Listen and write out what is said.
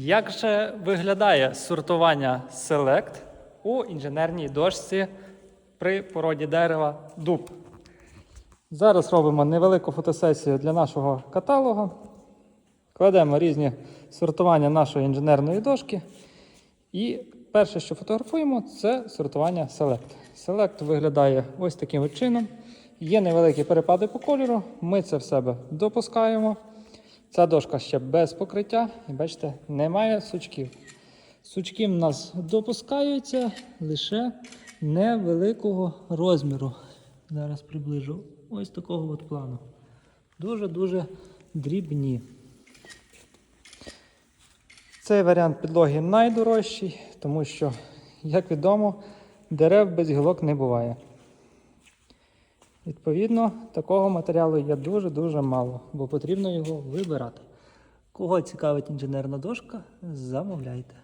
Як же виглядає сортування Select у інженерній дошці при породі дерева дуб? Зараз робимо невелику фотосесію для нашого каталогу. Кладемо різні сортування нашої інженерної дошки. І перше, що фотографуємо, це сортування Select. Select виглядає ось таким чином. Є невеликі перепади по кольору. Ми це в себе допускаємо. Ця дошка ще без покриття. І бачите, немає сучків. Сучки в нас допускаються лише невеликого розміру. Зараз приближу ось такого от плану. Дуже-дуже дрібні. Цей варіант підлоги найдорожчий, тому що, як відомо, дерев без гілок не буває. Відповідно, такого матеріалу є дуже-дуже мало, бо потрібно його вибирати. Кого цікавить інженерна дошка, замовляйте.